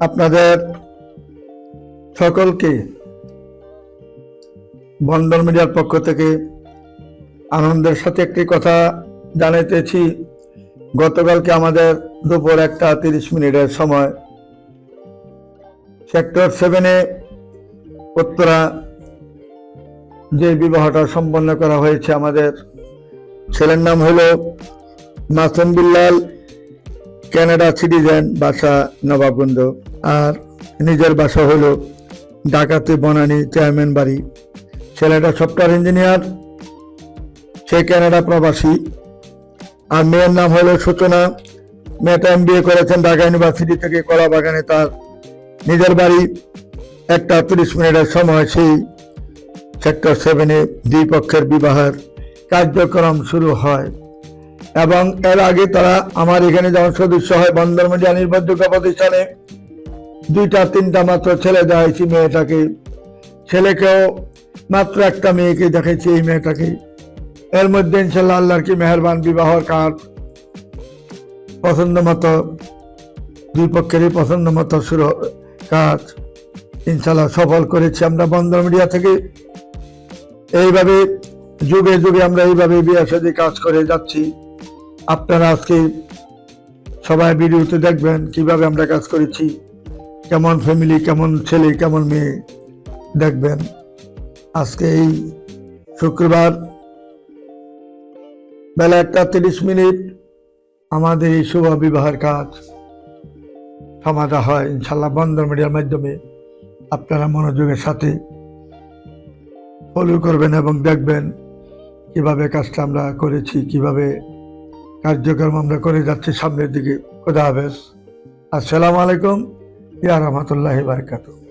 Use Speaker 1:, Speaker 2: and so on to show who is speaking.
Speaker 1: আপনাদের সকলকে বন্দর মিডিয়ার পক্ষ থেকে আনন্দের সাথে একটি কথা জানাইতেছি। গতকালকে আমাদের দুপুর একটা তিরিশ মিনিটের সময় সেক্টর সেভেনে উত্তরা যে বিবাহটা সম্পন্ন করা হয়েছে, আমাদের ছেলের নাম হলো মাসুম বিল্লাল। ক্যানাডা সিটিজেন বাসা নবাবগঞ্জ আর নিজের বাসা হলো ঢাকাতে বনানী চেয়ারম্যান বাড়ি। ছেলেটা সফটওয়্যার ইঞ্জিনিয়ার, সে ক্যানাডা প্রবাসী আর মেয়ের নাম হলো সূচনা। মেয়েটা এম বিএ করেছেন ঢাকা ইউনিভার্সিটি থেকে কলা বাগানে তার নিজের বাড়ি একটা তিরিশ মিনিটের সময় সেই সেক্টর সেভেনে দুই পক্ষের বিবাহের কার্যক্রম শুরু হয়। এবং এর আগে তারা আমার এখানে যেমন সদস্য হয় বন্দর মিডিয়া নির্ভরযোগ্য প্রতিষ্ঠানে, দুইটা, তিনটা মাত্র ছেলে দেখাইছি মেয়েটাকে। ছেলেকেও মাত্র একটা মেয়েকে দেখেছি এই মেয়েটাকে। এর মধ্যে ইনশাল্লাহ আল্লাহর কি মেহরবান বিবাহর কাজ পছন্দ মতো, দুই পক্ষেরই পছন্দ মতো শুরু কাজ ইনশাল্লাহ সফল করেছি আমরা বন্দর মিডিয়া থেকে। এইভাবে যুগে যুগে আমরা এইভাবে বিয়ে কাজ করে যাচ্ছি। আপনারা আজকে সবাই ভিডিওতে দেখবেন কীভাবে আমরা কাজ করেছি, কেমন ফ্যামিলি কেমন ছেলে, কেমন মেয়ে দেখবেন। আজকে এই শুক্রবার বেলা একটা তিরিশ মিনিট আমাদের এই শুভ বিবাহের কাজ সমাধা হয় ইনশাল্লাহ বন্দর মিডিয়ার মাধ্যমে। আপনারা মনোযোগের সাথে ফলো করবেন এবং দেখবেন কীভাবে কাজটা আমরা করেছি, কীভাবে কার্যক্রম আমরা করে যাচ্ছি সামনের দিকে। খোদা হাফেজ। আসসালামু আলাইকুম। ইয়া রহমতুল্লাহ বারকাতুহ।